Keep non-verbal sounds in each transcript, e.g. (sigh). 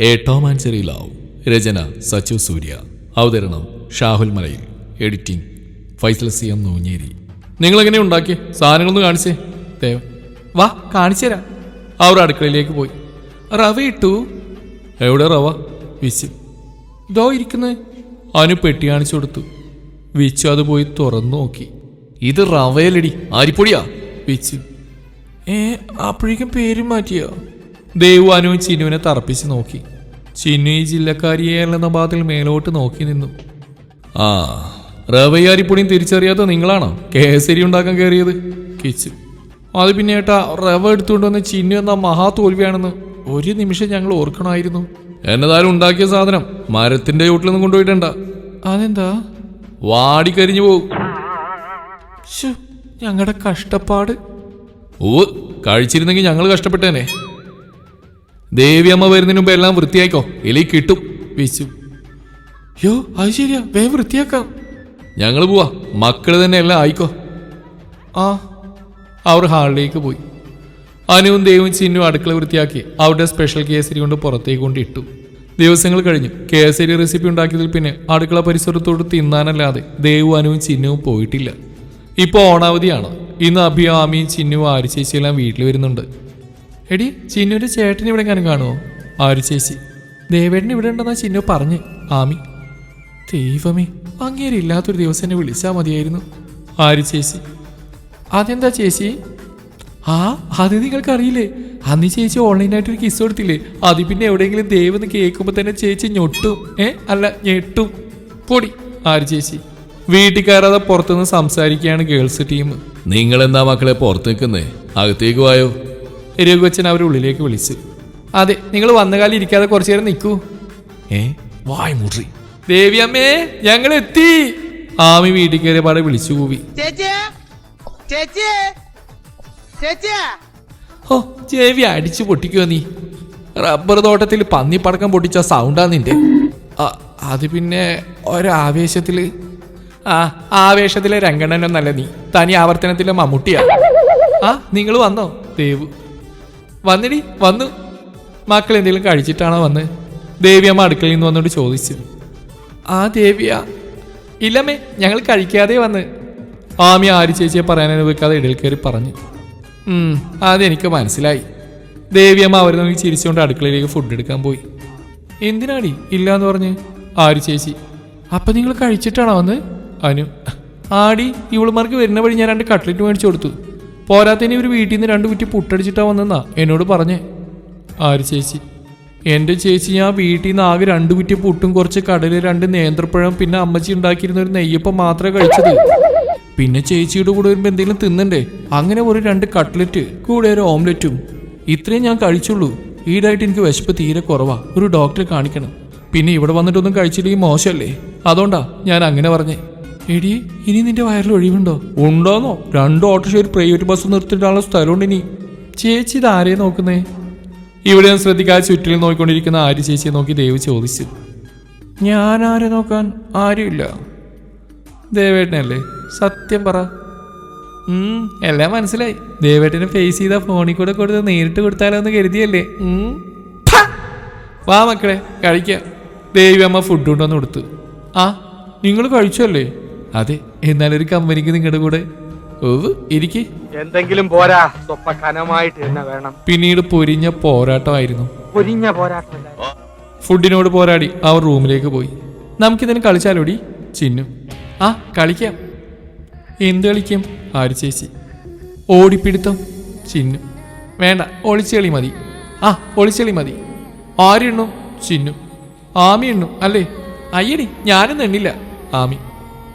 A Tom and love. രചന സച്ചു സൂര്യ. അവതരണം Shahul Malayil. Editing Faisal C M Noonjeri. നിങ്ങളെങ്ങനെ ഉണ്ടാക്കി സാധനങ്ങളൊന്ന് കാണിച്ചേ. ദേവ. വാ കാണിച്ചു തരാം. അവർ അടുക്കളയിലേക്ക് പോയി. റവ ഇട്ടു. എവിടെ റവ? വിശു. ഇതോ ഇരിക്കുന്നത് അവന് പെട്ടി കാണിച്ചു കൊടുത്തു. വിച്ചു അത് പോയി തുറന്നു നോക്കി. ഇത് റവയലടി ആരിപ്പൊടിയാ? വിച്ചു ഏ അപ്പോഴേക്കും പേര് മാറ്റിയോ? ദേവു അനുവും ചിന്നുവിനെ തറപ്പിച്ച് നോക്കി. ചിന്നു ഈ ജില്ലക്കാരിയെന്ന ഭാഗത്തിൽ മേലോട്ട് നോക്കി നിന്നു. ആ റവയാരിപ്പൊടിയും തിരിച്ചറിയാത്ത നിങ്ങളാണോ? കേസരി ഉണ്ടാക്കാൻ കയറിയത്? കിച്ചു. അത് പിന്നെ ഏട്ടാ റവ എടുത്തുകൊണ്ട് വന്ന ചിന്നു എന്ന മഹാ തോൽവിയാണെന്ന് ഒരു നിമിഷം ഞങ്ങൾ ഓർക്കണമായിരുന്നു. എന്നതായാലും ഉണ്ടാക്കിയ സാധനം മരത്തിന്റെ ചോട്ടിലൊന്നും കൊണ്ടുപോയിട്ടണ്ട. അതെന്താ? വാടിക്കരിഞ്ഞു പോകും ഞങ്ങളുടെ കഷ്ടപ്പാട്. ഓ കഴിച്ചിരുന്നെങ്കിൽ ഞങ്ങൾ കഷ്ടപ്പെട്ടേനെ. ദേവിയമ്മ വരുന്നതിന് മുമ്പ് എല്ലാം വൃത്തിയാക്കോ എലി കിട്ടും. വിശു. യോ അത് ശരിയാ. വേഗം വൃത്തിയാക്കാം. ഞങ്ങൾ പോവാ. മക്കൾ തന്നെ എല്ലാം ആയിക്കോ. ആ. അവർ ഹാളിലേക്ക് പോയി. അനുവും ദേവും ചിന്നും അടുക്കള വൃത്തിയാക്കി അവരുടെ സ്പെഷ്യൽ കേസരി കൊണ്ട് പുറത്തേക്ക് കൊണ്ട് ഇട്ടു. ദിവസങ്ങൾ കഴിഞ്ഞു. കേസരി റെസിപ്പി ഉണ്ടാക്കിയതിൽ പിന്നെ അടുക്കള പരിസരത്തോട് തിന്നാനല്ലാതെ ദേവും അനുവും ചിന്നവും പോയിട്ടില്ല. ഇപ്പോൾ ഓണാവധിയാണ്. ഇന്ന് അഭിയാമിയും ചിന്നുവും ആര് വീട്ടിൽ വരുന്നുണ്ട്. എടി ചിന്നുവിന്റെ ചേട്ടൻ ഇവിടെ എങ്ങനെ കാണുമോ ആര് ചേച്ചി? ദേവേട്ടൻ ഇവിടെ ഉണ്ടെന്നാ ചിന്നു പറഞ്ഞ്. ആമി. ദൈവമേ അങ്ങേരി ഇല്ലാത്തൊരു ദിവസം എന്നെ വിളിച്ചാൽ മതിയായിരുന്നു. ആര് ചേച്ചി? അതെന്താ ചേച്ചി? ആ അത് നിങ്ങൾക്കറിയില്ലേ? അന്ന് ചേച്ചി ഓൺലൈനായിട്ട് ഒരു കിസ് കൊടുത്തില്ലേ? അത് പിന്നെ എവിടെയെങ്കിലും ദൈവം കേൾക്കുമ്പോൾ തന്നെ ചേച്ചി ഞൊട്ടും. ഏ അല്ല ഞെട്ടും. പൊടി. ആര് ചേച്ചി? വീട്ടിൽ പുറത്തുനിന്ന് സംസാരിക്കുകയാണ് ഗേൾസ് ടീം. നിങ്ങൾ എന്താ മക്കളെ പുറത്ത് നിൽക്കുന്നേ? അകത്തേക്ക് വായോ? രഘുവച്ചൻ അവരെ ഉള്ളിലേക്ക് വിളിച്ചു. അതെ നിങ്ങൾ വന്ന കാലം ഇരിക്കാതെ കുറച്ചു നേരം നിൽക്കൂ. ഏ? വായ് മുറി. ദേവിയമ്മേ ഞങ്ങൾ എത്തി ആമി വീട്ടിൽ കയറിയ പാടെ വിളിച്ചു കൂവി. ചേച്ചി ചേച്ചി ചേച്ചി ഓ ചേവി അടിച്ചു പൊട്ടിക്കോ നീ. റബ്ബർ തോട്ടത്തിൽ പന്നി പടക്കം പൊട്ടിച്ച സൗണ്ടാ നിന്റെ. അത് പിന്നെ ഒരാവേശത്തിൽ. ആ ആവേശത്തിലെ രംഗണ്ണനൊന്നല്ല നീ. തനി ആവർത്തനത്തിലെ മമ്മൂട്ടിയാ. ആ നിങ്ങൾ വന്നോ. ദേവു വന്നിടി വന്നു. മക്കൾ എന്തെങ്കിലും കഴിച്ചിട്ടാണോ വന്ന്? ദേവിയമ്മ അടുക്കളയിൽ നിന്ന് വന്നോട് ചോദിച്ചു ആ ദേവിയ ഇല്ലമ്മേ ഞങ്ങൾ കഴിക്കാതെ വന്ന്. ആമി ആര് ചേച്ചിയെ പറയാൻ വെക്കാതെ ഇടയിൽ കയറി പറഞ്ഞു. അതെനിക്ക് മനസ്സിലായി. ദേവിയമ്മ അവർ നോക്കി ചിരിച്ചുകൊണ്ട് അടുക്കളയിലേക്ക് ഫുഡ് എടുക്കാൻ പോയി. എന്തിനാടി ഇല്ലാന്ന് പറഞ്ഞ്? ആര് ചേച്ചി അപ്പം നിങ്ങൾ കഴിച്ചിട്ടാണോ വന്ന്? അനു ആടി ഇവളുമാർക്ക് വരുന്ന വഴി ഞാൻ രണ്ട് കട്ട്ലറ്റ് മേടിച്ചു കൊടുത്തു. പോരാത്തതിന് ഇവർ വീട്ടിൽ നിന്ന് രണ്ട് കുറ്റി പുട്ടടിച്ചിട്ടാ വന്നെന്നാ എന്നോട് പറഞ്ഞേ. ആര് ചേച്ചി? എന്റെ ചേച്ചി ഞാൻ വീട്ടിൽ നിന്ന് ആകെ രണ്ട് കുറ്റി പുട്ടും കുറച്ച് കടൽ രണ്ട് നേന്ത്രപ്പഴം പിന്നെ അമ്മച്ചി ഉണ്ടാക്കിയിരുന്ന ഒരു നെയ്യപ്പം മാത്രമേ കഴിച്ചത്. പിന്നെ ചേച്ചിയുടെ കൂടെ വരുമ്പോൾ എന്തെങ്കിലും തിന്നണ്ടേ? അങ്ങനെ ഒരു രണ്ട് കട്ട്ലറ്റ് കൂടെ ഒരു ഓംലെറ്റും. ഇത്രയും ഞാൻ കഴിച്ചുള്ളൂ. ഈടായിട്ട് എനിക്ക് വിശപ്പ് തീരെ കുറവാ. ഒരു ഡോക്ടറെ കാണിക്കണം. പിന്നെ ഇവിടെ വന്നിട്ടൊന്നും കഴിച്ചില്ലെങ്കിൽ മോശമല്ലേ? അതുകൊണ്ടാ ഞാൻ അങ്ങനെ പറഞ്ഞേ. എടി ഇനി നിന്റെ വയറിൽ ഒഴിവുണ്ടോ? ഉണ്ടോന്നോ? രണ്ട് ഓട്ടോഷ ഒരു പ്രൈവറ്റ് ബസ് നിർത്തിയിട്ടുള്ള സ്ഥലമുണ്ട് ഇനി. ചേച്ചി ഇത് ആരെയും നോക്കുന്നേ? ഇവിടെ ഞാൻ ശ്രദ്ധിക്കാതെ ചുറ്റിൽ നോക്കിക്കൊണ്ടിരിക്കുന്ന ആര്യ ചേച്ചിയെ നോക്കി ദേവ് ചോദിച്ചു. ഞാൻ ആരെ നോക്കാൻ ആരുമില്ല. ദേവേട്ടനല്ലേ? സത്യം പറ. എല്ലാം മനസ്സിലായി. ദേവേട്ടനെ ഫേസ് ചെയ്ത ഫോണിൽ കൂടെ കൊടുത്ത് നേരിട്ട് കൊടുത്താലോ എന്ന് കരുതിയല്ലേ വാ മക്കളെ കഴിക്കാം. ദേവി അമ്മ ഫുഡ് കൊണ്ടുവന്ന് കൊടുത്തു. ആ നിങ്ങൾ കഴിച്ചല്ലേ? അതെ എന്നാൽ ഒരു കമ്പനിക്ക് നിങ്ങളുടെ കൂടെ. ഇരിക്കേ. എന്തെങ്കിലും പോരാ സ്വപ്പ കനമായിട്ട് തന്നെ വേണം. പിന്നീട് പൊരിഞ്ഞ പോരാട്ടമായിരുന്നു. പൊരിഞ്ഞ പോരാട്ടമല്ല ഫുഡിനോട് പോരാടി അവർ റൂമിലേക്ക് പോയി. നമുക്കിതിന് കളിച്ചാലോടി ചിന്നു. ആ കളിക്കാം. എന്ത് കളിക്കും? ആര് ചേച്ചി? ഓടിപ്പിടുത്തം ചിന്നു. വേണ്ട ഒളിച്ചെളി മതി. ആ ഒളിച്ചെളി മതി. ആര് എണ്ണു? ചിന്നു. ആമി എണ്ണു അല്ലേ? അയ്യടി ഞാനൊന്നും എണ്ണില്ല. ആമി.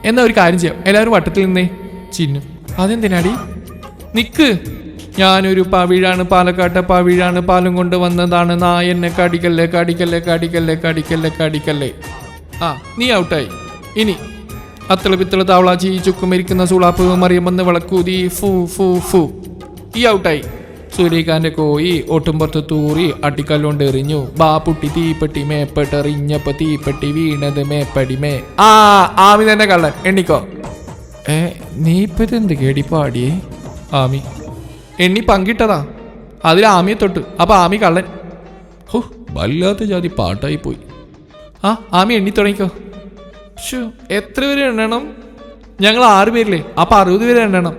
എന്നാ ഒരു കാര്യം ചെയ്യാം. എല്ലാവരും വട്ടത്തിൽ നിന്നേ. ചിന്നു അതെന്തിനാടി? നിക്ക്. ഞാനൊരു പവിഴാണ് പാലക്കാട്ടെ പവിഴാണ് പാലും കൊണ്ട് വന്നതാണ്. നാ എന്നെ കടിക്കല്ലേ കടിക്കല്ലേ കടിക്കല്ലേ കടിക്കല്ലേ കടിക്കല്ലേ. ആ നീ ഔട്ടായി. ഇനി അത്തള പിത്തള താവളാച്ചി ചുക്കുമരിക്കുന്ന സുളാപ്പ് മറിയമെന്ന് വിളക്കൂതി. ഫു ഫു ഫു. ഈ ഔട്ടായി. സൂര്യകാന്റെ കോയി ഒട്ടുംപുറത്ത് തൂറി അട്ടിക്കല്ലുകൊണ്ട് എറിഞ്ഞു. ബാ പുട്ടി തീപ്പെട്ടി മേപ്പെട്ടെറിഞ്ഞപ്പോ തീപ്പെട്ടി വീണത് മേപ്പടി മേ ആ ആമി തന്നെ കള്ളൻ. എണ്ണിക്കോ. ഏ നീ ഇപ്പൊ ഇതെന്ത് കേടി പാടിയേ? ആമി. എണ്ണി പങ്കിട്ടതാ. അതിൽ ആമിയെ തൊട്ട്. അപ്പൊ ആമി കള്ളൻ. ഹോ വല്ലാത്ത ജാതി പാട്ടായി പോയി ആ ആമി എണ്ണി തുടങ്ങിക്കോ. ഷു എത്ര പേര് എണ്ണണം? ഞങ്ങൾ ആറ് പേരില്ലേ? അപ്പൊ അറുപത് പേര് എണ്ണണം.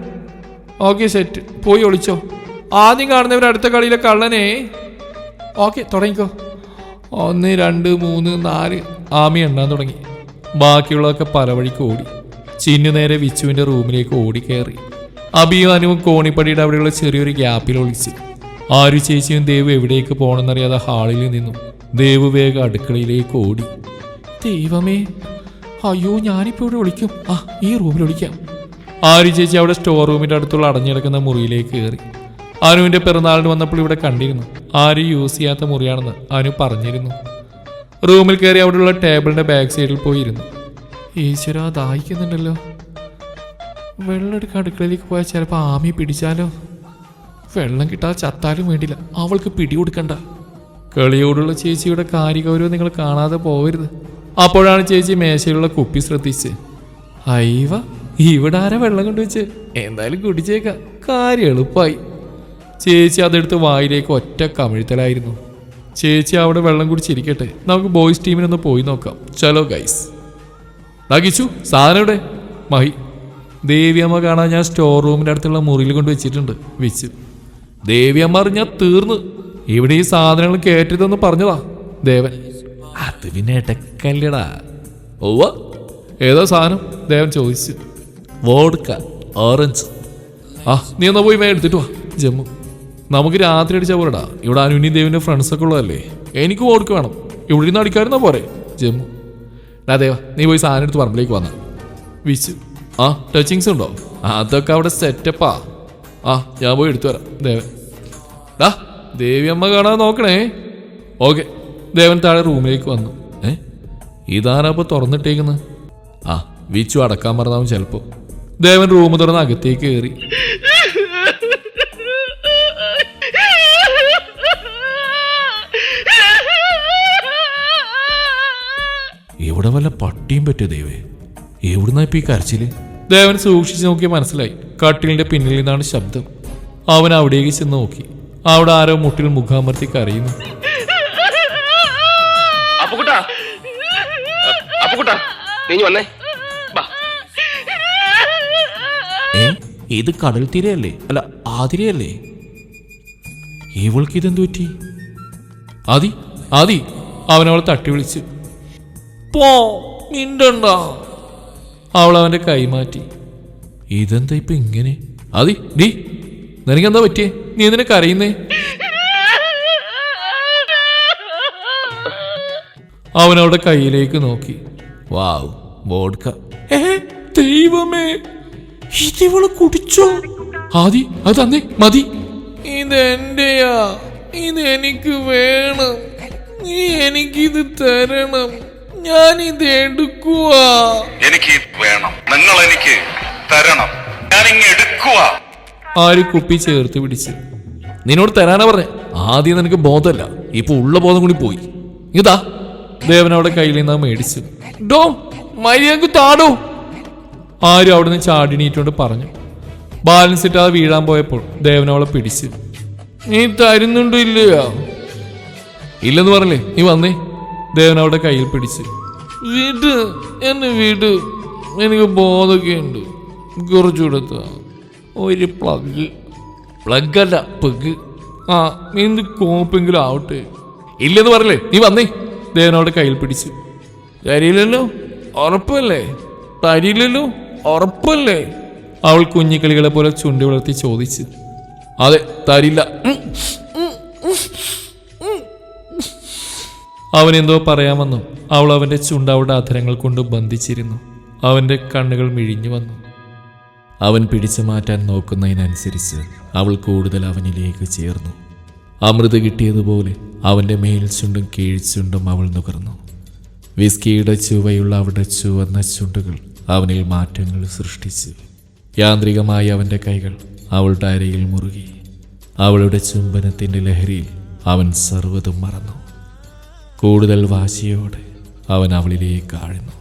Okay set. പോയി ഒളിച്ചോ. ആദ്യം കാണുന്നവർ അടുത്ത കളിയിലെ കള്ളനെ. ഓക്കെ തുടങ്ങിക്കോ. ഒന്ന് രണ്ട് മൂന്ന് നാല്. ആമി എണ്ണാൻ തുടങ്ങി. ബാക്കിയുള്ളതൊക്കെ പല വഴിക്ക് ഓടി. ചിന്നു നേരെ വിച്ചുവിന്റെ റൂമിലേക്ക് ഓടി കയറി അബിയും അനുവും കോണിപ്പടിയുടെ അവിടെയുള്ള ചെറിയൊരു ഗ്യാപ്പിൽ ഒളിച്ച്. ആരു ചേച്ചിയും ദേവ് എവിടേക്ക് പോകണമെന്നറിയാതെ ഹാളിൽ നിന്നു. ദേവ് വേഗം അടുക്കളയിലേക്ക് ഓടി. ദൈവമേ അയ്യോ ഞാനിപ്പോ ഇവിടെ വിളിക്കും ആ ഈ റൂമിൽ വിളിക്കാം ആരു ചേച്ചി അവിടെ സ്റ്റോർ റൂമിന്റെ അടുത്തുള്ള അടഞ്ഞിടക്കുന്ന മുറിയിലേക്ക് കയറി. അനുവിന്റെ പിറന്നാളിന് വന്നപ്പോൾ ഇവിടെ കണ്ടിരുന്നു. ആരും യൂസ് ചെയ്യാത്ത മുറിയാണെന്ന് അനു പറഞ്ഞിരുന്നു. റൂമിൽ കയറി അവിടെയുള്ള ടേബിളിന്റെ ബാക്ക് സൈഡിൽ പോയിരുന്നു. ഈശ്വര ദാഹിക്കുന്നുണ്ടല്ലോ. വെള്ളം എടുക്കാൻ അടുക്കളയിലേക്ക് പോയാൽ ചിലപ്പോൾ ആമി പിടിച്ചാലോ? വെള്ളം കിട്ടാതെ ചത്താലും വേണ്ടില്ല. അവൾക്ക് പിടി കൊടുക്കണ്ട. കളിയോടുള്ള ചേച്ചിയുടെ കാര്യഗൗരവം നിങ്ങൾ കാണാതെ പോകരുത് അപ്പോഴാണ് ചേച്ചി മേശയിലുള്ള കുപ്പി ശ്രദ്ധിച്ച്. അയ്യവ ഇവിടെ ആരാ വെള്ളം കൊണ്ടുവച്ച്? എന്തായാലും കുടിച്ചേക്കാം. കാര്യം എളുപ്പമായി ചേച്ചി അതെടുത്ത് വായിലേക്ക് ഒറ്റ കമിഴ്ത്തലായിരുന്നു. ചേച്ചി അവിടെ വെള്ളം കുടിച്ചിരിക്കട്ടെ. നമുക്ക് ബോയ്സ് ടീമിനൊന്ന് പോയി നോക്കാം. ചലോ ഗൈസ് ലഗിച്ചു സാധനം ഇവിടെ മഹി. ദേവിയമ്മ കാണാൻ ഞാൻ സ്റ്റോർ റൂമിന്റെ അടുത്തുള്ള മുറിയിൽ കൊണ്ട് വെച്ചിട്ടുണ്ട്. വെച്ച്. ദേവിയമ്മ അറിഞ്ഞാൽ തീർന്ന്. ഇവിടെ ഈ സാധനങ്ങൾ കയറ്റരുതെന്ന് പറഞ്ഞതാ. ദേവൻ. അത് പിന്നെ ഇടക്കല്ലടാ. ഓവ ഏതാ സാധനം? ദേവൻ ചോദിച്ചു. വോഡ്ക ഓറഞ്ച് ആ നീ എന്നാ പോയി മേ എടുത്തിട്ട് വാ. ജമ്മു. നമുക്ക് രാത്രി അടിച്ചാൽ പോരടാ. ഇവിടെ അനുവിനി ദേവിന്റെ ഫ്രണ്ട്സ് ഒക്കെ ഉള്ളതല്ലേ? എനിക്ക് വോഡ്ക വേണം. ഇവിടെ നിന്ന് അടിക്കാരുന്നാ പോരെ ജമ്മു. ഡാ ദേവ നീ പോയി സാധനം എടുത്ത് പറമ്പിലേക്ക് വന്ന. വിശു. ആ ടച്ചിങ്സ് ഉണ്ടോ? അതൊക്കെ അവിടെ സെറ്റപ്പാ ആ. ഞാൻ പോയി എടുത്തു വരാം ദേവൻ. ദേവി അമ്മ കാണാൻ നോക്കണേ. ഓക്കെ ദേവൻ താഴെ റൂമിലേക്ക് വന്നു. ഏ ഇതാരപ്പോ തുറന്നിട്ടേക്കുന്നത് ആ വിച്ചു അടക്കാൻ പറഞ്ഞാവും ചിലപ്പോ. ദേവൻ റൂം തുറന്ന് അകത്തേക്ക് കയറി. വല്ല പട്ടിയും പറ്റിയ ദൈവേ? എവിടുന്നാ ഇപ്പൊ ഈ കരച്ചിൽ? ദേവൻ സൂക്ഷിച്ചു നോക്കി മനസ്സിലായി. കട്ടിലിന്റെ പിന്നിൽ നിന്നാണ് ശബ്ദം. അവൻ അവിടേക്ക് ചെന്ന് നോക്കി. അവിടെ ആരോ മുട്ടിൽ മുഖാമർത്തി കരയുന്നു. ഇത് കടൽ തീരയല്ലേ? അല്ല ആതിരയല്ലേ? ഇവൾക്ക് ഇതെന്തു പറ്റി? ആദി ആദി അവനവളെ തട്ടി വിളിച്ചു. പോ മിണ്ടണ്ട. അവൾ അവന്റെ കൈ മാറ്റി. ഇതെന്താ ഇപ്പൊ ഇങ്ങനെ? ആദി ഡീ നിനക്കെന്താ പറ്റിയേ? നീ എന്തിനെ കരയുന്നേ? അവൻ അവളുടെ കയ്യിലേക്ക് നോക്കി. വാവ് വോഡ്ക ഏ ദൈവമേ. ഇതിവൾ കുടിച്ചോ? ആദി അത് തന്നേ മതി. ഇതെന്റെയാ? ഇത് എനിക്ക് വേണം. നീ എനിക്കിത് തരണം. ഞാൻ ഇത് എടുക്കുക എനിക്ക് വേണം. നിങ്ങൾ എനിക്ക് തരണം. ഞാൻ ഇങ്ങ് എടുക്കുക ആര് കുപ്പി ചേർത്ത് പിടിച്ച്? നിന്നോട് തരാനാ പറഞ്ഞേ. ആദ്യം നിനക്ക് ബോധമല്ല. ഇപ്പൊ ഉള്ള ബോധം കൂടി പോയി. ഇതാ. ദേവൻ അവിടെ കയ്യിൽ നിന്ന് മേടിച്ചു. ഡോ മര്യാദയ്ക്ക് താടോ. ആരും അവിടെ നിന്ന് ചാടി നീറ്റോണ്ട് പറഞ്ഞു. ബാലൻസ് ഇട്ടാതെ വീഴാൻ പോയപ്പോൾ ദേവൻ അവളെ പിടിച്ചു. നീ തരുന്നുണ്ടോ ഇല്ലയോ? ഇല്ലെന്ന് പറഞ്ഞില്ലേ. നീ വന്നേ. ദേവൻ അവിടെ കയ്യിൽ പിടിച്ച്. വീട് എന്നെ വീട് എനിക്ക് ബോധമൊക്കെ ഉണ്ട് കുറച്ചുകൂടെ ഒരു പ്ലഗ്. പ്ലഗ് അല്ല പ്ലഗ്. ആ എന്ത് കോപ്പെങ്കിലും ആവട്ടെ. ഇല്ലെന്ന് പറയല്ലേ നീ വന്നേ. ദേവൻ അവിടെ കയ്യിൽ പിടിച്ച്. തരിയില്ലല്ലോ ഉറപ്പല്ലേ? തരിയില്ലല്ലോ ഉറപ്പല്ലേ? അവൾ കുഞ്ഞിക്കിളികളെ പോലെ ചുണ്ടി വളർത്തി ചോദിച്ചു. അതെ തരില്ല. അവൻ എന്തോ പറയാമെന്നും അവൾ അവന്റെ ചുണ്ട് അവളുടെ അധരങ്ങൾ കൊണ്ട് ബന്ധിച്ചിരുന്നു. അവന്റെ കണ്ണുകൾ മിഴിഞ്ഞു വന്നു. അവൻ പിടിച്ചു മാറ്റാൻ നോക്കുന്നതിനനുസരിച്ച് അവൾ കൂടുതൽ അവനിലേക്ക് ചേർന്നു. അമൃത് കിട്ടിയതുപോലെ അവന്റെ മേൽ ചുണ്ടും കീഴ്ചുണ്ടും അവൾ നുകർന്നു. വിസ്കിയുടെ ചുവയുള്ള അവളുടെ ചുവന്ന ചുണ്ടുകൾ അവനിൽ മാറ്റങ്ങൾ സൃഷ്ടിച്ചു. യാന്ത്രികമായി അവന്റെ കൈകൾ അവളുടെ അരയിൽ മുറുകി. അവളുടെ ചുംബനത്തിന്റെ ലഹരിയിൽ അവൻ സർവതും മറന്നു. കൂടുതൽ വാശിയോടെ അവൻ അവളിലേക്ക് ആഴ്ന്നു.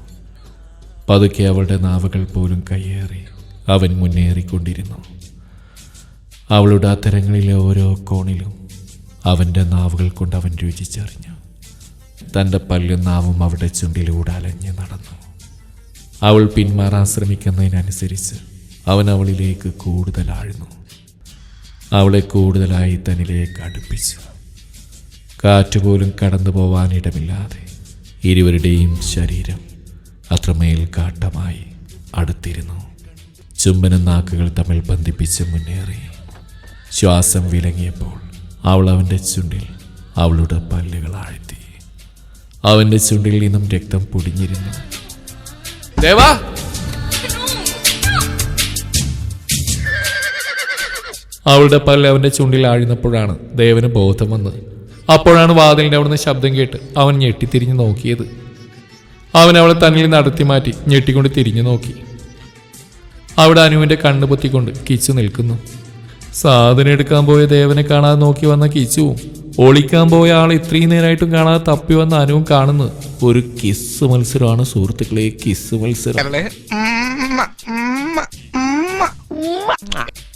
പതുക്കെ അവളുടെ നാവുകൾ പോലും കയ്യേറി അവൻ മുന്നേറിക്കൊണ്ടിരുന്നു. അവളുടെ അത്തരങ്ങളിലെ ഓരോ കോണിലും അവന്റെ നാവുകൾ കൊണ്ട് അവൻ രുചിച്ചറിഞ്ഞു. തന്റെ പല്ലും നാവും അവളുടെ ചുണ്ടിലൂടെ അലഞ്ഞു നടന്നു. അവൾ പിന്മാറാൻ ശ്രമിക്കുന്നതിനനുസരിച്ച് അവൻ അവളിലേക്ക് കൂടുതൽ ആഴ്ന്നു. അവളെ കൂടുതലായി തന്നിലേക്ക് അടുപ്പിച്ചു. കാറ്റുപോലും കടന്നു പോവാനിടമില്ലാതെ ഇരുവരുടെയും ശരീരം അത്രമേൽ കാട്ടമായി അടുത്തിരുന്നു. ചുംബന നാക്കുകൾ തമ്മിൽ ബന്ധിപ്പിച്ച് മുന്നേറി. ശ്വാസം വിലങ്ങിയപ്പോൾ അവൾ അവന്റെ ചുണ്ടിൽ അവളുടെ പല്ലുകൾ ആഴ്ത്തി. അവന്റെ ചുണ്ടിൽ നിന്നും രക്തം പൊടിഞ്ഞിരുന്നു. ദേവാ! അവളുടെ പല്ല് അവന്റെ ചുണ്ടിൽ ആഴുന്നപ്പോഴാണ് ദേവന് ബോധം വന്നത്. അപ്പോഴാണ് വാതിലിന്റെ അവിടുന്ന് ശബ്ദം കേട്ട് അവൻ ഞെട്ടിത്തിരിഞ്ഞ് നോക്കിയത്. അവൻ അവളെ തന്നിൽ നടത്തി മാറ്റി ഞെട്ടിക്കൊണ്ട് തിരിഞ്ഞു നോക്കി. അവിടെ അനുവിന്റെ കണ്ണ് പൊത്തിക്കൊണ്ട് കിച്ചു നിൽക്കുന്നു. സാധനം എടുക്കാൻ പോയ ദേവനെ കാണാതെ നോക്കി വന്ന കിച്ചുവും ഒളിക്കാൻ പോയ ആൾ ഇത്രയും നേരമായിട്ടും കാണാതെ തപ്പി വന്ന അനുവും കാണുന്നത് ഒരു കിസ് മത്സരമാണ് സുഹൃത്തുക്കളെ കിസ് മത്സരം.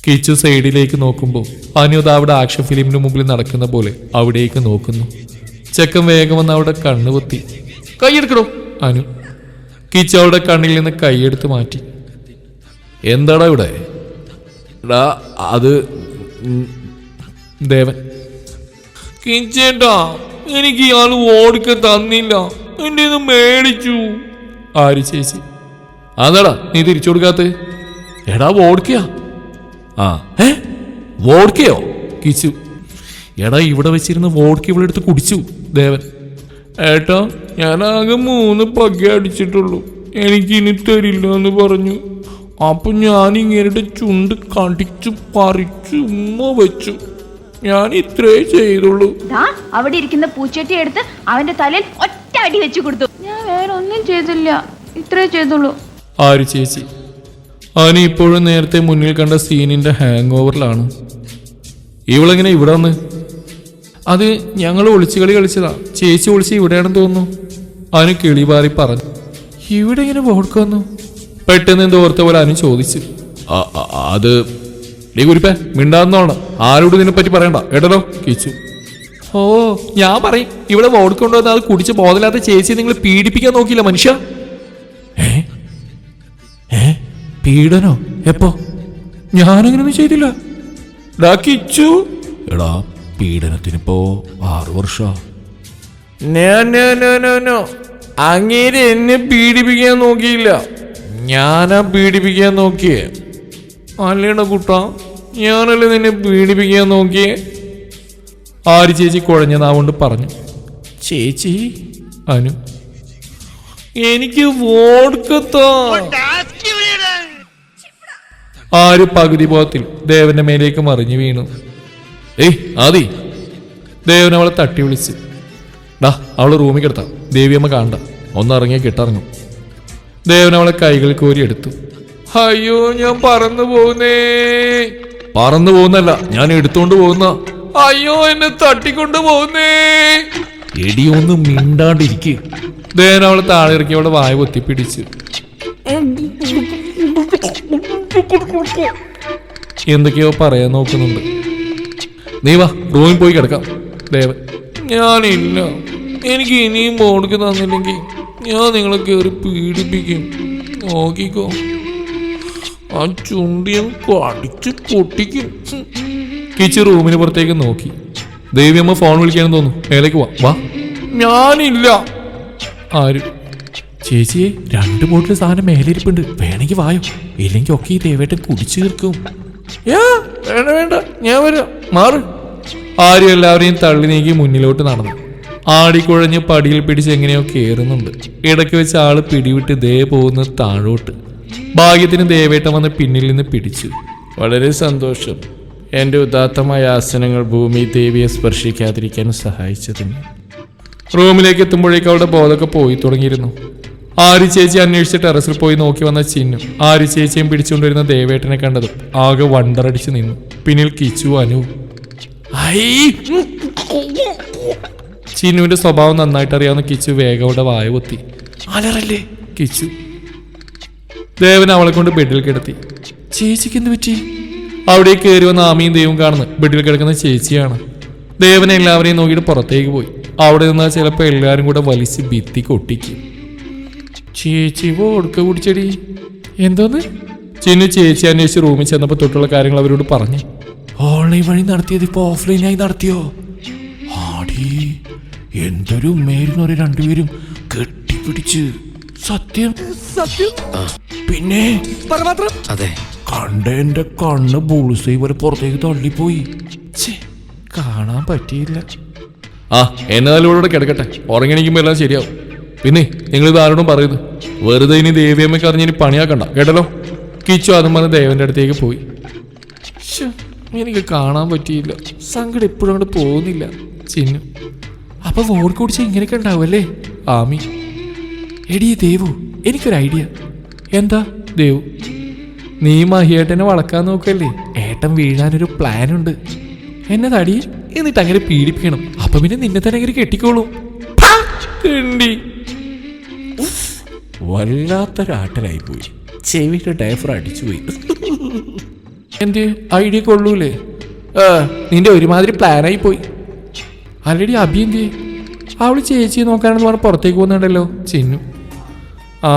കിച്ചു സൈഡിലേക്ക് നോക്കുമ്പോൾ അനുദ അവിടെ ആക്ഷൻ ഫിലിമിന് മുമ്പിൽ നടക്കുന്ന പോലെ അവിടേക്ക് നോക്കുന്നു. ചെക്കൻ വേഗം വന്ന് അവിടെ കണ്ണ് പൊത്തി. കൈയെടുക്കണോ അനു. കിച്ചു അവിടെ കണ്ണിൽ നിന്ന് കൈയെടുത്ത് മാറ്റി. എന്താടാ ഇവിടെ? എടാ അത് ദേവൻ. കിച്ചേട്ടാ എനിക്ക് ഇയാൾ ഓടിക്ക തന്നില്ല. എന്റെ ഇത് മേടിച്ചു. ആര് ചേച്ചി. അതാടാ. നീ തിരിച്ചു കൊടുക്കാത്ത. എടാ ഓടിക്കയാ ആ. ഏ? വോഡ്ക്കയോ? കിച്ചു. എടാ ഇവിടെ വെച്ചിരുന്ന് വോഡ്ക്ക ഇവിടെ എടുത്ത് കുടിച്ചു ദേവൻ. ഏട്ടാ ഞാൻ ആകെ മൂന്ന് പക അടിച്ചിട്ടുള്ളൂ. എനിക്ക് ഇനി തരില്ല എന്ന് പറഞ്ഞു. അപ്പൊ ഞാൻ ഇങ്ങനെ ചുണ്ട് കടിച്ചു പറിച്ചു ഉമ്മ വെച്ചു. ഞാൻ ഇത്രേ ചെയ്തുള്ളൂ. ദാ അവിടെ ഇരിക്കുന്ന പൂച്ചട്ടി എടുത്ത് അവന്റെ തലയിൽ ഒറ്റ അടി വെച്ചു കൊടുത്തു. ഞാൻ വേറെ ഒന്നും ചെയ്തില്ല. ഇത്രേ ചെയ്തുള്ളൂ. ആര് ചേച്ചി? അവന് ഇപ്പോഴും നേരത്തെ മുന്നിൽ കണ്ട സീനിന്റെ ഹാങ് ഓവറിലാണ് ഇവളെങ്ങനെ ഇവിടെ വന്ന് അത് ഞങ്ങൾ ഒളിച്ചു കളി കളിച്ചതാ. ചേച്ചി ഒളിച്ച് ഇവിടെയാണെന്ന് തോന്നുന്നു. അവന് കിളിപാറി പറഞ്ഞു. ഇവിടെ ഇങ്ങനെ വോഡ്ക വന്നു? പെട്ടെന്ന് എന്തോ ഓർത്ത പോലെ അവന് ചോദിച്ചു. "ആ- ആ- അത് നീ കുരിപ്പേ മിണ്ടാന്നോണം ആരോട് ഇതിനെ പറ്റി പറയണ്ട. കേട്ടല്ലോ? കിച്ചു. ഓ ഞാൻ പറയും. ഇവിടെ വോഡ്ക കൊണ്ടുവന്ന് അത് കുടിച്ച് ബോധമില്ലാത്ത ചേച്ചി നിങ്ങൾ പീഡിപ്പിക്കാൻ നോക്കിയില്ല മനുഷ്യ? ഏ? ഏ? പീഡനോ? എപ്പോ? ഞാനങ്ങനൊന്നും ചെയ്തില്ല. ഡാക്കിച്ചു കിച്ചു. എടാ പീഡനത്തിനിപ്പോ ആറു വർഷോ. അങ്ങേര് എന്നെ പീഡിപ്പിക്കാൻ നോക്കിയില്ല. ഞാനാ പീഡിപ്പിക്കാൻ നോക്കിയേ. അല്ലേട കുട്ട ഞാനല്ലേ നിന്നെ പീഡിപ്പിക്കാൻ നോക്കിയേ? ആര് ചേച്ചി കുഴഞ്ഞ നാവുകൊണ്ട് പറഞ്ഞു. ചേച്ചി? അനു. എനിക്ക് വോഡ്കത്താ ആര് പകുതി ബോധത്തിൽ ദേവന്റെ മേലേക്ക് മറിഞ്ഞു വീണു. ഏയ് ആദി. ദേവൻ അവളെ തട്ടി വിളിച്ച്. ഡാ അവൾ റൂമിൽ കിടത്താം. ദേവിയമ്മ കാണണ്ട. ഒന്നിറങ്ങിയ കിട്ടിറങ്ങും. ദേവൻ അവളെ കൈകൾ കോരി എടുത്തു. അയ്യോ ഞാൻ പറന്നു പോകുന്നേ. പറന്നു പോകുന്നല്ല ഞാൻ എടുത്തോണ്ട് പോകുന്ന. അയ്യോ എന്നെ തട്ടിക്കൊണ്ട് പോകുന്നേ. എടിയൊന്നും മിണ്ടാണ്ടിരിക്കുക ദേവൻ അവളെ താഴെ ഇറക്കി അവളെ വായ പൊത്തിപ്പിടിച്ചു. എന്തൊക്കെയോ പറയാൻ നോക്കുന്നുണ്ട്. നീ വാ റൂമിൽ പോയി കിടക്കാം. ദേവൻ ഞാനില്ല. എനിക്ക് ഇനിയും ബോർഡിക്ക് തന്നില്ലെങ്കിൽ ഞാൻ നിങ്ങളെ കയറി പീഡിപ്പിക്കും. നോക്കിക്കോ. ആ ചുണ്ടിയും കടിച്ച് പൊട്ടിക്കും. കിച്ചു റൂമിന് പുറത്തേക്ക് നോക്കി. ദേവിയമ്മ ഫോൺ വിളിക്കാനും തോന്നുന്നു. മേലേക്ക് വാ. വാ. ഞാനില്ല. ആര്? ചേച്ചിയെ രണ്ട് ബോട്ടിൽ സാധനം മേലിരിപ്പുണ്ട്. വേണമെങ്കിൽ വായോ. ഇല്ലെങ്കിൽ ഒക്കെ ഈ ദേവേട്ടൻ കുടിച്ചു തീർക്കും. വേണ്ട വേണ്ട. ഞാൻ വരാം. മാറ്. ആരും എല്ലാവരെയും തള്ളി നീക്കി മുന്നിലോട്ട് നടന്നു. ആടിക്കുഴഞ്ഞ് പടിയിൽ പിടിച്ച് എങ്ങനെയോ കയറുന്നുണ്ട് ഇടയ്ക്ക് വെച്ച് ആൾ പിടിവിട്ട് ദേ പോകുന്ന താഴോട്ട്. ഭാഗ്യത്തിന് ദേവേട്ടൻ വന്ന് പിന്നിൽ നിന്ന് പിടിച്ചു. വളരെ സന്തോഷം. എന്റെ ഉദാത്തമായ ആസനങ്ങൾ ഭൂമി ദേവിയെ സ്പർശിക്കാതിരിക്കാൻ സഹായിച്ചതിന്. റൂമിലേക്ക് എത്തുമ്പോഴേക്കും അവളുടെ ബോധമൊക്കെ പോയി തുടങ്ങിയിരുന്നു. ആരി ചേച്ചി അന്വേഷിച്ച് ടെറസിൽ പോയി നോക്കി വന്ന ചിന്നു ആരി ചേച്ചിയും പിടിച്ചുകൊണ്ടിരുന്ന ദേവേട്ടനെ കണ്ടതും ആകെ വണ്ടറടിച്ച് നിന്നു. പിന്നിൽ കിച്ചു അനു! ചിന്നുവിന്റെ സ്വഭാവം നന്നായിട്ട് അറിയാവുന്ന കിച്ചു വേഗയുടെ വായ പൊത്തി അലറല്ലേ? കിച്ചു. ദേവൻ അവളെ കൊണ്ട് ബെഡിൽ കിടത്തി. ചേച്ചിക്ക് എന്ത് പറ്റി? അവിടെ കയറി വന്ന ആമിയും ദൈവം കാണുന്നു ബെഡിൽ കിടക്കുന്ന ചേച്ചിയാണ്. ദേവനെ എല്ലാവരെയും നോക്കിയിട്ട് പുറത്തേക്ക് പോയി. അവിടെ നിന്ന് ചിലപ്പോൾ എല്ലാവരും കൂടെ വലിച്ച് ഭിത്തി കൊട്ടിക്കും. ചേച്ചി വോടുക്ക കുടിച്ചടി. എന്തോന്ന്? ചിന്നു ചേച്ചി അന്വേഷിച്ച് റൂമിൽ ചെന്നപ്പോൾ തൊട്ടുള്ള കാര്യങ്ങൾ അവരോട് പറഞ്ഞു. ഓൺലൈൻ വഴി നടത്തിയത് ഇപ്പൊ ഓഫ്ലൈനായി നടത്തിയോ? ആടി എന്തൊരു ഉമ്മയായിരുന്നു ഒരു രണ്ടുപേരും. കെട്ടിപ്പിടിച്ച്. സത്യം? സത്യം? പിന്നെ? അതെ. കണ്ട എന്റെ കണ്ണ് ബുൾസൈ പോലെ പുറത്തേക്ക് തള്ളിപ്പോയി. ഛേ, കാണാൻ പറ്റിയില്ല. ആ എന്നാലും ഇവിടെ കിടക്കട്ടെ. ഉറങ്ങിണിക്കുമ്പോ എല്ലാം ശരിയാവും. പിന്നെ നിങ്ങൾ ഇത് ആരോടും പറയരുത്. വെറുതെ ഇനി ദേവിയമ്മയ്ക്ക് അറിഞ്ഞ് ഇനി പണിയാക്കണ്ട. കേട്ടല്ലോ? കിച്ചു അതും പറഞ്ഞ് ദേവന്റെ അടുത്തേക്ക് പോയി. എനിക്ക് കാണാൻ പറ്റിയില്ല. സങ്കടം എപ്പോഴും അങ്ങോട്ട് പോകുന്നില്ല. ചിന്നു അപ്പൊ വോട്ട് കുടിച്ച് ഇങ്ങനെയൊക്കെ ഉണ്ടാവുമല്ലേ ആമി എടി ദേവു എനിക്കൊരു ഐഡിയ. എന്താ ദേവു? നീ മഹിയേട്ടനെ വളക്കാൻ നോക്കല്ലേ? ഏട്ടൻ വീഴാനൊരു പ്ലാൻ ഉണ്ട് എന്നെ തടി എന്നിട്ട് അങ്ങനെ പീഡിപ്പിക്കണം. അപ്പൊ പിന്നെ നിന്നെ തന്നെ അങ്ങനെ കെട്ടിക്കോളും. ഉഫ്, വല്ലാത്തൊരാട്ടലായി പോയി ചെവിയുടെ ഡയഫർ അടിച്ചു പോയി. എന്ത്? ഐഡിയ കൊള്ളൂലേ നിന്റെ ഒരുമാതിരി പ്ലാനായി പോയി. ആൽറെഡി അഭി എന്ത്? അവൾ ചേച്ചി നോക്കാനെന്ന് പറഞ്ഞ് പുറത്തേക്ക് പോകുന്നുണ്ടല്ലോ ചിന്നു. ആ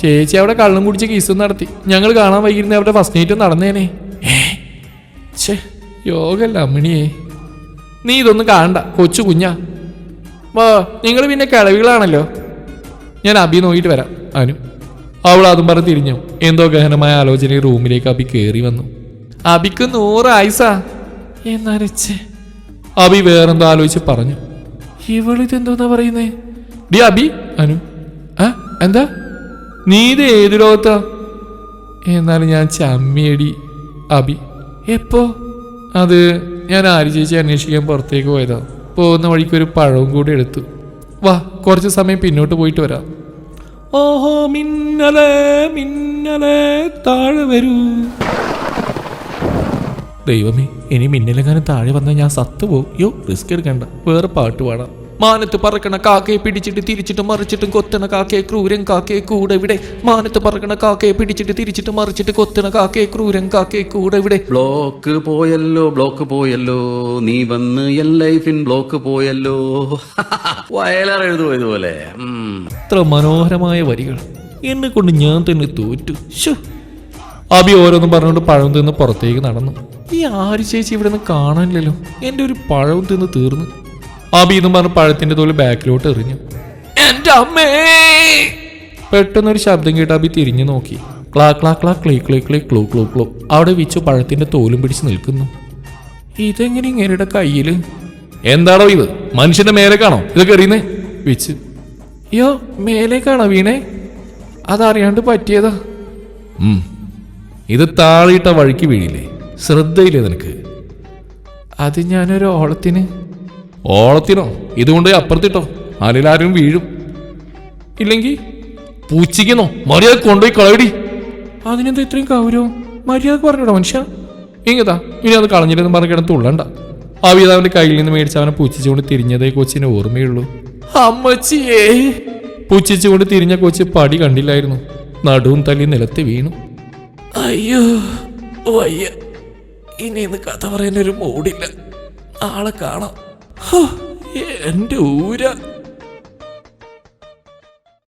ചേച്ചി അവിടെ കള്ളും കുടിച്ച് കിസും നടത്തി. ഞങ്ങൾ കാണാൻ വൈകിരുന്ന അവിടെ ഫസ്റ്റ് നൈറ്റ് നടന്നേനെ. ഛേ യോഗല്ല അമ്മിണിയേ. നീ ഇതൊന്നും കാണണ്ട കൊച്ചു കുഞ്ഞാ. വാ നിങ്ങൾ പിന്നെ കിളവികളാണല്ലോ ഞാൻ അബി നോക്കിയിട്ട് വരാം. അനു. അവൾ അതും പറഞ്ഞ് തിരിഞ്ഞു. എന്തോ ഗഹനമായ ആലോചന റൂമിലേക്ക് അബി കയറി വന്നു. അബിക്ക് നൂറ് ആയിസ എന്നരച്ച് അബി വേറെന്തോ ആലോചിച്ച് പറഞ്ഞു. ഇവളിതെന്തോന്നാ പറയുന്നേ? ഡി അബി അനു. ആ എന്താ? നീ ഇത് ഏത് ലോകത്താ? എന്നാലും ഞാൻ ചമ്മിയടി അബി. എപ്പോ? അത് ഞാൻ ആര് ചേച്ചി അന്വേഷിക്കാൻ പുറത്തേക്ക് പോയതാ. പോകുന്ന വഴിക്ക് ഒരു പഴവും കൂടി എടുത്തു. വാ കുറച്ച് സമയം പിന്നോട്ട് പോയിട്ട് വരാം. ഓഹോ മിന്നലെ മിന്നലെ താഴെ വരൂ. ദൈവമേ ഇനി മിന്നലെങ്ങാനും താഴെ വന്നാൽ ഞാൻ സത്തുപോകും. യോ റിസ്ക് എടുക്കണ്ട. വേറെ പാട്ട് പാടാം. മാനത്ത് പറക്കണ കാക്കയെ പിടിച്ചിട്ട് തിരിച്ചിട്ട് മറിച്ചിട്ടും കൊത്തണ കാക്കയെ ക്രൂരൻ കാക്കയെ കൂടെ ഇവിടെ മാനത്ത് പറക്കണ കാക്കയെ പിടിച്ചിട്ട് തിരിച്ചിട്ട് മറിച്ചിട്ട് കൊത്തണ കാക്കയെ ക്രൂരൻ കാക്കയെ കൂടെ ഇവിടെ ബ്ലോക്ക് പോയല്ലോ ബ്ലോക്ക് പോയല്ലോ. നീ വന്ന് എൻ ലൈഫിൻ ബ്ലോക്ക് പോയല്ലോ. (laughs) വയലാർ എഴുതുമോ ഇത്ര മനോഹരമായ വരികൾ. എന്നെ കൊണ്ട് ഞാൻ തന്നെ തോറ്റു. ശോ അബി ഓരോന്നും പറഞ്ഞുകൊണ്ട് പഴം തിന്ന് പുറത്തേക്ക് നടന്നു. ഈ ആര് ചേച്ചി ഇവിടെ നിന്ന് കാണാനില്ലല്ലോ? എന്റെ ഒരു പഴവും തിന്ന് തീർന്നു. അബി എന്നും പറഞ്ഞ് പഴത്തിന്റെ തോൽ ബാക്കിലോട്ട് എറിഞ്ഞു. എന്റെ അമ്മേ! പെട്ടെന്നൊരു ശബ്ദം കേട്ട് അബി തിരിഞ്ഞു നോക്കി. ക്ലാ ക്ലാ ക്ലാ ക്ലീ ക്ലീ ക്ലീ ക്ലൂ ക്ലൂ ക്ലൂ. അവിടെ വിച്ചു പഴത്തിന്റെ തോലും പിടിച്ച് നിൽക്കുന്നു. ഇതെങ്ങനെ ഇങ്ങനെയുടെ കയ്യിൽ? എന്താണോ ഇത്? മനുഷ്യന്റെ മേലേക്കാണോ ഇതൊക്കെ എറിയുന്നേ? വിച്ച്. അയ്യോ മേലേക്കാണോ വീണേ? അതറിയാണ്ട് പറ്റിയതാ. ഇത് താളിയിട്ട വഴിക്ക് വീഴില്ലേ? ശ്രദ്ധയില്ലേ നിനക്ക്? അത് ഞാനൊരു ഓളത്തിന് ഓളത്തിനോ? ഇതുകൊണ്ട് അപ്പുറത്തിട്ടോ? ആരെങ്കിലും വീഴും. ഇല്ലെങ്കിൽ പൂച്ചിക്കുന്നോ മര്യാദ കൊണ്ടുപോയി കളയടി. അതിനെന്താ ഇത്രയും ഗൗരവം? മര്യാദ പറഞ്ഞോടോ മനുഷ്യ? ഇങ്ങതാ ഇനി അത് കളഞ്ഞില്ലെന്ന് പറഞ്ഞ കിടന്ന് തുള്ളണ്ട. ആ അവന്റെ കയ്യിൽ നിന്ന് മേടിച്ച് അവനെ പൂച്ചിച്ചുകൊണ്ട് തിരിഞ്ഞതേ കൊച്ചിന് ഓർമ്മയുള്ളൂ. അമ്മച്ചിയേ. പൂച്ചിച്ചുകൊണ്ട് തിരിഞ്ഞ കൊച്ച് പടി കണ്ടില്ലായിരുന്നു. നടുവും തല്ലി നിലത്ത് വീണു. അയ്യോ വയ്യ. ഇനി ഇന്ന് കഥ പറയാനൊരു മൂടില്ല. ആളെ കാണാം. എന്റെ ഊര.